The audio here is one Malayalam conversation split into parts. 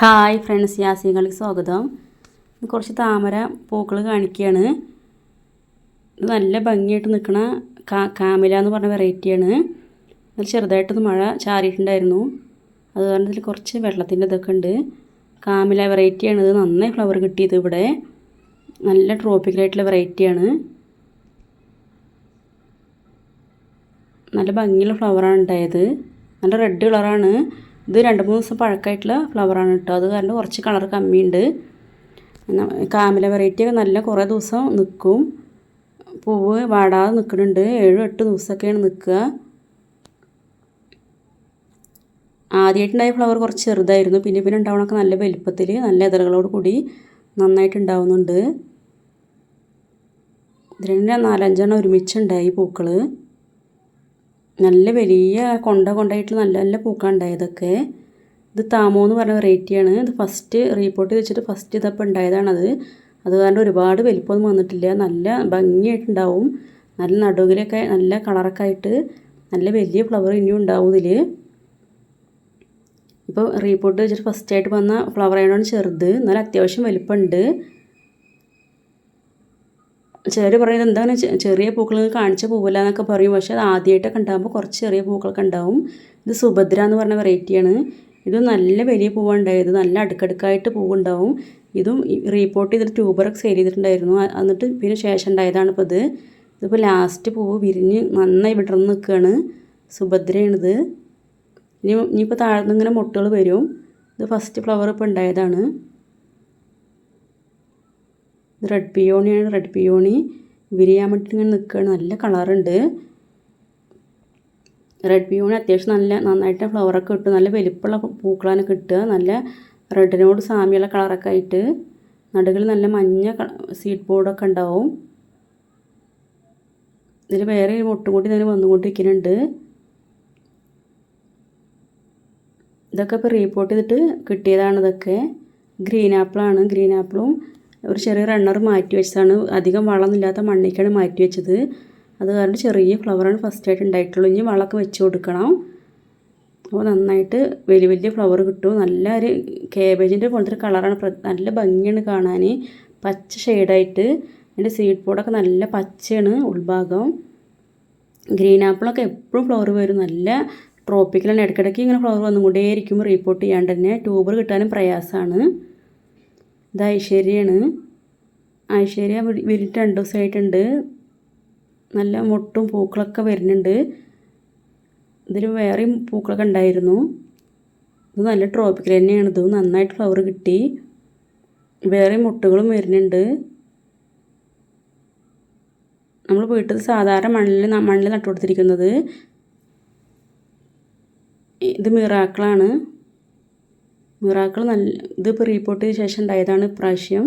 ഹായ് ഫ്രണ്ട്സ് യാസികളിക്ക് സ്വാഗതം. കുറച്ച് താമര പൂക്കൾ കാണിക്കുകയാണ് ഇത് നല്ല ഭംഗിയായിട്ട് നിൽക്കുന്ന കാ കാമില എന്ന് പറഞ്ഞ വെറൈറ്റിയാണ് നല്ല ചെറുതായിട്ടൊന്ന് മഴ ചാറിയിട്ടുണ്ടായിരുന്നു. അത് കാരണം ഇതിൽ കുറച്ച് വെള്ളത്തിന്റെ ഇതൊക്കെ ഉണ്ട്. കാമില വെറൈറ്റിയാണ് ഇത് നന്നായി ഫ്ലവർ കിട്ടിയത് ഇവിടെ. നല്ല ട്രോപ്പിക്കലായിട്ടുള്ള വെറൈറ്റിയാണ് നല്ല ഭംഗിയുള്ള ഫ്ലവറാണ് ഉണ്ടായത്. നല്ല റെഡ് കളറാണ് ഇത് രണ്ട് മൂന്ന് ദിവസം പഴക്കമായിട്ടുള്ള ഫ്ലവറാണ് കേട്ടോ അത് കാരണം കുറച്ച് കളർ കമ്മിയുണ്ട്. കാമില വെറൈറ്റിയൊക്കെ നല്ല കുറേ ദിവസം നിൽക്കും പൂവ് വാടാതെ നിൽക്കുന്നുണ്ട് ഏഴും എട്ട് ദിവസമൊക്കെയാണ് നിൽക്കുക ആദ്യമായിട്ടുണ്ടായ ഫ്ലവർ കുറച്ച് ചെറുതായിരുന്നു. പിന്നെ പിന്നെ ഉണ്ടാവണമൊക്കെ നല്ല വലുപ്പത്തിൽ നല്ല ഇതളുകളോട് കൂടി നന്നായിട്ട് ഉണ്ടാവുന്നുണ്ട്. ഇതിന് നാലഞ്ചെണ്ണം ഒരുമിച്ചുണ്ടായി പൂക്കൾ നല്ല വലിയ കൊണ്ട കൊണ്ടായിട്ട് നല്ല നല്ല പൂക്കാണ്ടായതൊക്കെ ഇത് താമോ എന്ന് പറഞ്ഞ വെറൈറ്റിയാണ് ഇത് ഫസ്റ്റ് റീപ്പോർട്ട് വെച്ചിട്ട് ഫസ്റ്റ് ഇതപ്പം ഉണ്ടായതാണത്. അത് കാരണം ഒരുപാട് വലിപ്പമൊന്നും വന്നിട്ടില്ല. നല്ല ഭംഗിയായിട്ടുണ്ടാവും. നല്ല നടുവിലൊക്കെ നല്ല കളറൊക്കെ ആയിട്ട് നല്ല വലിയ ഫ്ലവർ ഇനിയും ഉണ്ടാവും ഇതിൽ ഇപ്പോൾ റീപ്പോർട്ട് വെച്ചിട്ട് ഫസ്റ്റായിട്ട് വന്ന ഫ്ലവർ ആയതുകൊണ്ട് ചെറുത്. എന്നാലും അത്യാവശ്യം വലിപ്പമുണ്ട്. ചിലർ പറയുന്നത് എന്താണ് ചെറിയ പൂക്കൾ കാണിച്ച പൂവല്ല എന്നൊക്കെ പറയും. പക്ഷെ അത് ആദ്യമായിട്ടൊക്കെ ഉണ്ടാകുമ്പോൾ കുറച്ച് ചെറിയ പൂക്കളൊക്കെ ഉണ്ടാവും. ഇത് സുഭദ്ര എന്ന് പറഞ്ഞ വെറൈറ്റിയാണ് ഇത് നല്ല വലിയ പൂവാണ്. ഉണ്ടായത് നല്ല അടുക്കടുക്കായിട്ട് പൂവുണ്ടാവും. ഇതും റീപ്പോർട്ട് ചെയ്തിട്ട് ട്യൂബറൊക്കെ സെയിൽ ചെയ്തിട്ടുണ്ടായിരുന്നു. എന്നിട്ട് പിന്നെ ശേഷം ഉണ്ടായതാണ് ഇപ്പോൾ ഇത്. ഇതിപ്പോൾ ലാസ്റ്റ് പൂവ് വിരിഞ്ഞ് നന്നായി വിടർന്ന് നിൽക്കുകയാണ് സുഭദ്രയാണിത്. ഇനി ഇനിയിപ്പോൾ താഴ്ന്നിങ്ങനെ മുട്ടുകൾ വരും. ഇത് ഫസ്റ്റ് ഫ്ലവർ ഇപ്പോൾ ഉണ്ടായതാണ്. റെഡ് പിയോണിയാണ് റെഡ് പിയോണി വിരിയാൻ വേണ്ടിയിട്ട് ഇങ്ങനെ നിൽക്കുകയാണ് നല്ല കളറുണ്ട്. റെഡ് പിയോണി അത്യാവശ്യം നല്ല നന്നായിട്ട് ഫ്ലവറൊക്കെ ഇട്ട് നല്ല വലിപ്പമുള്ള പൂക്കളാണ് കിട്ടുക. നല്ല റെഡിനോട് സാമ്യമുള്ള കളറൊക്കെ ആയിട്ട് നടുകൾ നല്ല മഞ്ഞ സീഡ് ബോർഡൊക്കെ ഉണ്ടാവും. ഇതിൽ വേറെ ഒരു മുട്ടും കൂടി ഇതിന് വന്നുകൊണ്ടിരിക്കുന്നുണ്ട്. ഇതൊക്കെ ഇപ്പോൾ റീപ്പോർട്ട് ചെയ്തിട്ട് കിട്ടിയതാണ് ഇതൊക്കെ. ഗ്രീൻ ആപ്പിളാണ് ഗ്രീൻ ആപ്പിളും ഒരു ചെറിയ റണ്ണർ മാറ്റി വെച്ചതാണ്. അധികം വളമൊന്നുമില്ലാത്ത മണ്ണിലേക്കാണ് മാറ്റി വെച്ചത്. അത് കാരണം ചെറിയ ഫ്ലവറാണ് ഫസ്റ്റ് ആയിട്ട് ഉണ്ടായിട്ടുള്ളൂ. ഇനി വളമൊക്കെ വെച്ച് കൊടുക്കണം. അപ്പോൾ നന്നായിട്ട് വലിയ വലിയ ഫ്ലവർ കിട്ടും. നല്ല ഒരു കേബേജിന്റെ പോലത്തെ ഒരു കളറാണ് നല്ല ഭംഗിയാണ് കാണാൻ. പച്ച ഷെയ്ഡായിട്ട് അതിന്റെ സീഡ് പോഡൊക്കെ നല്ല പച്ചയാണ് ഉൾഭാഗം. ഗ്രീൻ ആപ്പിളൊക്കെ എപ്പോഴും ഫ്ലവർ വരും. നല്ല ട്രോപ്പിക്കലാണ് ഇടയ്ക്കിടയ്ക്ക് ഇങ്ങനെ ഫ്ലവർ വന്നുകൊണ്ടേയിരിക്കും. റീപ്പോർട്ട് ചെയ്യാണ്ട് തന്നെ. ട്യൂബർ കിട്ടാനും പ്രയാസമാണ്. ഇത് ഐശ്വര്യയാണ്. ഐശ്വര്യ വിരിട്ട് രണ്ട് ദിവസമായിട്ടുണ്ട് നല്ല മുട്ടും പൂക്കളൊക്കെ വരുന്നുണ്ട്. ഇതിൽ വേറെയും പൂക്കളൊക്കെ ഉണ്ടായിരുന്നു. ഇത് നല്ല ട്രോപ്പിക്കൽ തന്നെയാണ്. ഇത് നന്നായിട്ട് ഫ്ലവർ കിട്ടി. വേറെ മുട്ടുകളും വരുന്നുണ്ട്. നമ്മൾ വീട്ടിൽ സാധാരണ മണ്ണിൽ മണ്ണിൽ നട്ടുകൊടുത്തിരിക്കുന്നത്. ഇത് മിറാക്കളാണ്. മിറാക്കൾ നല്ല ഇതിപ്പോൾ റീപ്പോർട്ട് ചെയ്ത ശേഷം ഉണ്ടായതാണ് ഇപ്രാവശ്യം.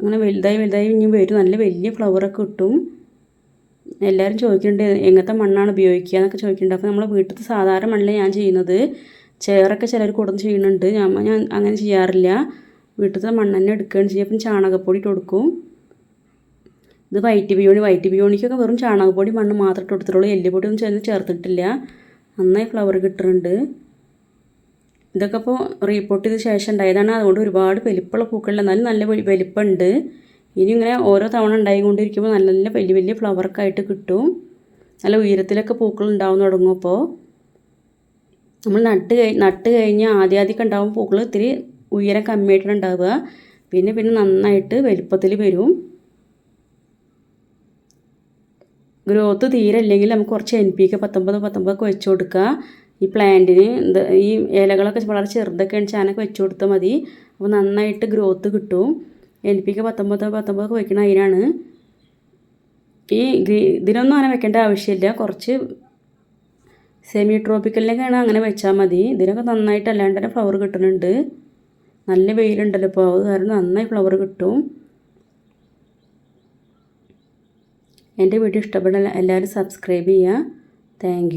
അങ്ങനെ വലുതായി വലുതായി ഇനി വരും. നല്ല വലിയ ഫ്ലവറൊക്കെ കിട്ടും. എല്ലാവരും ചോദിക്കുന്നുണ്ട് എങ്ങനത്തെ മണ്ണാണ് ഉപയോഗിക്കുക? എന്നൊക്കെ ചോദിക്കുന്നുണ്ട്. അപ്പോൾ നമ്മൾ വീട്ടിലത്തെ സാധാരണ മണ്ണിൽ ഞാൻ ചെയ്യുന്നത്. ചെയറൊക്കെ ചിലർ കൊടുന്ന് ചെയ്യുന്നുണ്ട്. ഞാൻ ഞാൻ അങ്ങനെ ചെയ്യാറില്ല. വീട്ടിലത്തെ മണ്ണ് തന്നെ എടുക്കുകയാണ് ചെയ്യുക. അപ്പം ചാണകപ്പൊടി ഇട്ട് കൊടുക്കും. ഇത് വൈറ്റ് ബിയോണി വൈറ്റ് ബിയോണിക്കൊക്കെ വെറും ചാണകപ്പൊടി മണ്ണ് മാത്രം ഇട്ട് കൊടുത്തിട്ടുള്ളൂ. എല്ലുപൊടി ഒന്നും ചേർന്ന് ചേർത്തിട്ടില്ല. നന്നായി ഫ്ലവർ കിട്ടുന്നുണ്ട്. ഇതൊക്കെ ഇപ്പോൾ റീപ്പോർട്ട് ചെയ്ത ശേഷം ഉണ്ടായതാണ്. അതുകൊണ്ട് ഒരുപാട് വലിപ്പമുള്ള പൂക്കളിൽ എന്നാലും നല്ല വലിപ്പമുണ്ട് ഇനി ഇങ്ങനെ ഓരോ തവണ ഉണ്ടായിക്കൊണ്ടിരിക്കുമ്പോൾ നല്ല നല്ല വലിയ വലിയ ഫ്ലവറൊക്കെ ആയിട്ട് കിട്ടും. നല്ല ഉയരത്തിലൊക്കെ പൂക്കൾ ഉണ്ടാവും തുടങ്ങും അപ്പോൾ നമ്മൾ നട്ട് കഴി നട്ട് കഴിഞ്ഞ് ആദ്യം ആദ്യമൊക്കെ ഉണ്ടാവും പൂക്കൾ ഇത്തിരി ഉയരം കമ്മിയായിട്ടാണ് ഉണ്ടാവുക. പിന്നെ പിന്നെ നന്നായിട്ട് വലിപ്പത്തിൽ വരും. ഗ്രോത്ത് തീരെ ഇല്ലെങ്കിൽ നമുക്ക് കുറച്ച് എൻ പി കെ പത്തൊമ്പത് പത്തൊമ്പതൊക്കെ വെച്ച് കൊടുക്കുക. ഈ പ്ലാന്റിന് ഈ ഇലകളൊക്കെ വളരെ ചെറുതൊക്കെ ചാനൊക്കെ വെച്ച് കൊടുത്താൽ മതി. അപ്പോൾ നന്നായിട്ട് ഗ്രോത്ത് കിട്ടും. എൻ പി ഒക്കെ പത്തൊമ്പത് പത്തൊമ്പതൊക്കെ വയ്ക്കണം അതിനാണ് ഈ ഇതിനൊന്നും അങ്ങനെ വെക്കേണ്ട ആവശ്യമില്ല. കുറച്ച് സെമി ട്രോപ്പിക്കലിനൊക്കെയാണ് അങ്ങനെ വെച്ചാൽ മതി. ഇതിനൊക്കെ നന്നായിട്ട് അല്ലാണ്ട് തന്നെ ഫ്ലവർ കിട്ടുന്നുണ്ട്. നല്ല വെയിലുണ്ടല്ലോ ഇപ്പോൾ. അത് കാരണം നന്നായി ഫ്ലവർ കിട്ടും. എന്റെ വീഡിയോ ഇഷ്ടപ്പെട്ട എല്ലാവരും സബ്സ്ക്രൈബ് ചെയ്യുക. താങ്ക്